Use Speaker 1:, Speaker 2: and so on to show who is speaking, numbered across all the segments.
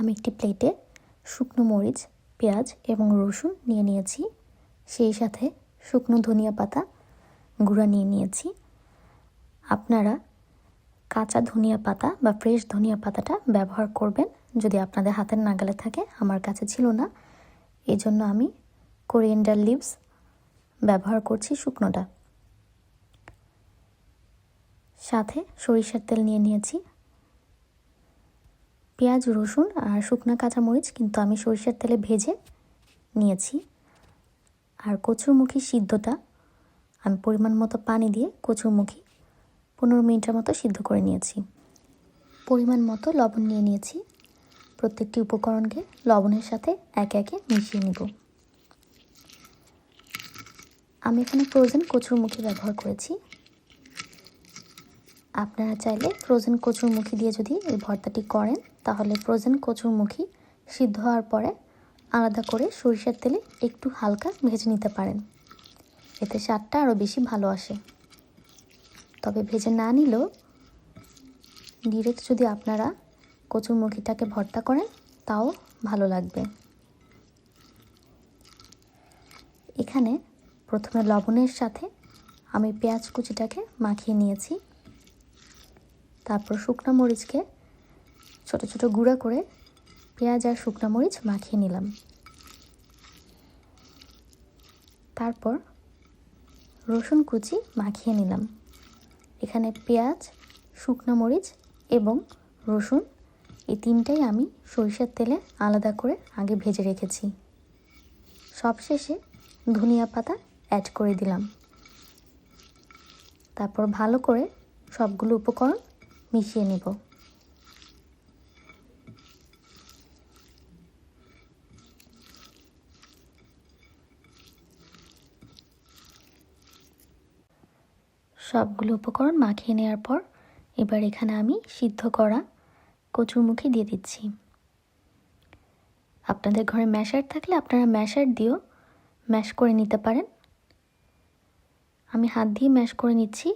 Speaker 1: আমি একটি প্লেটে শুকনো মরিচ, পেঁয়াজ এবং রসুন নিয়ে নিয়েছি। সেই সাথে শুকনো ধনিয়া পাতা গুঁড়া নিয়ে নিয়েছি। আপনারা কাঁচা ধনিয়া পাতা বা ফ্রেশ ধনিয়া পাতাটা ব্যবহার করবেন। যদি আপনাদের হাতের নাগালে থাকে, আমার কাছে ছিল না। এই জন্য আমি কোরিয়েন্ডার লিভস ব্যবহার করছি শুকনোটা। সাথে সরিষার তেল নিয়ে নিয়েছি। পেঁয়াজ, রসুন আর শুকনো কাঁচামরিচ কিন্তু আমি সরিষার তেলে ভেজে নিয়েছি। আর কচুরমুখী সিদ্ধটা আমি পরিমাণ মতো পানি দিয়ে কচুরমুখী পনেরো মিনিটের মতো সিদ্ধ করে নিয়েছি। পরিমাণ মতো লবণ নিয়ে নিয়েছি। প্রত্যেকটি উপকরণকে লবণের সাথে একে একে মিশিয়ে নিব। আমি এখানে ফ্রোজেন কচুরমুখী ব্যবহার করেছি। আপনারা চাইলে ফ্রোজেন কচুরমুখী দিয়ে যদি এই ভর্তাটি করেন, তাহলে ফ্রোজেন কচুরমুখী সিদ্ধ হওয়ার পরে আলাদা করে সরিষার তেলে একটু হালকা ভেজে নিতে পারেন। এতে স্বাদটা আরও বেশি ভালো আসে। তবে ভেজে না নিলেও ডিরেক্ট যদি আপনারা কচুরমুখীটাকে ভর্তা করেন, তাও ভালো লাগবে। এখানে প্রথমে লবণের সাথে আমি পেঁয়াজ কুচিটাকে মাখিয়ে নিয়েছি। তারপর শুকনো মরিচকে ছোট ছোট গুঁড়া করে পেঁয়াজ আর শুকনো মরিচ মাখিয়ে নিলাম। তারপর রসুন কুচি মাখিয়ে নিলাম। এখানে পেঁয়াজ, শুকনো মরিচ এবং রসুন এই তিনটাই আমি সরিষার তেলে আলাদা করে আগে ভেজে রেখেছি। সবশেষে ধনিয়া পাতা অ্যাড করে দিলাম। তারপর ভালো করে সবগুলো উপকরণ মিশিয়ে নেব। সবগুলো উপকরণ মাখিয়ে নেওয়ার পর এবার এখানে আমি সিদ্ধ করা কচুরমুখী দিয়ে দিচ্ছি। আপনাদের ঘরে ম্যাশার থাকলে আপনারা ম্যাশার দিয়েও ম্যাশ করে নিতে পারেন। আমি হাত দিয়ে ম্যাশ করে নিচ্ছি।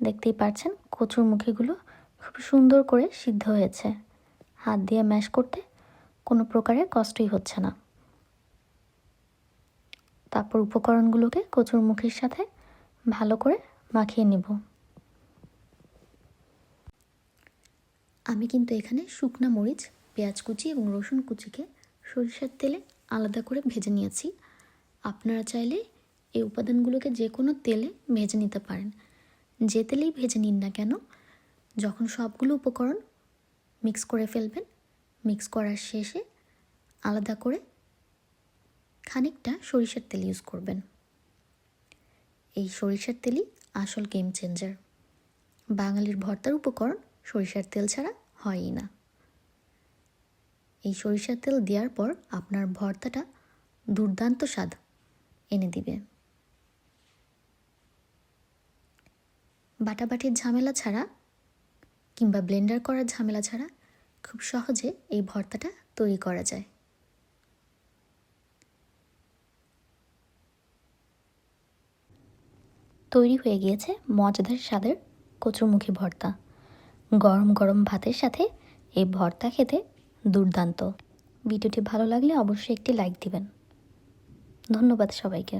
Speaker 1: দেখতেই পাচ্ছেন কচুরমুখীগুলো খুব সুন্দর করে সিদ্ধ হয়েছে। হাত দিয়ে ম্যাশ করতে কোনো প্রকারের কষ্টই হচ্ছে না। তারপর উপকরণগুলোকে কচুর মুখের সাথে ভালো করে মাখিয়ে নেব। আমি কিন্তু এখানে শুকনা মরিচ, পেঁয়াজ কুচি এবং রসুন কুচিকে সরিষার তেলে আলাদা করে ভেজে নিয়েছি। আপনারা চাইলে এই উপাদানগুলোকে যে কোনো তেলে ভেজে নিতে পারেন। যে তেলেই ভেজে নিন না কেন যখন সবগুলো উপকরণ মিক্স করে ফেলবেন মিক্স করার শেষে আলাদা করে খানিকটা সরিষার তেল ইউজ করবেন। এই সরিষার তেলই আসল গেম চেঞ্জার বাঙালির ভর্তার উপকরণ সরিষার তেল ছাড়া হয়ই না। এই সরিষার তেল দেওয়ার পর আপনার ভর্তাটা দুর্দান্ত স্বাদ এনে দিবে। বাটাবাটির ঝামেলা ছাড়া কিংবা ব্লেন্ডার করার ঝামেলা ছাড়া খুব সহজে এই ভর্তাটা তৈরি করা যায়। তৈরি হয়ে গিয়েছে মজাদার স্বাদের কচুরমুখী ভর্তা। গরম গরম ভাতের সাথে এই ভর্তা খেতে দুর্দান্ত। ভিডিওটি ভালো লাগলে অবশ্যই একটি লাইক দিবেন। ধন্যবাদ সবাইকে।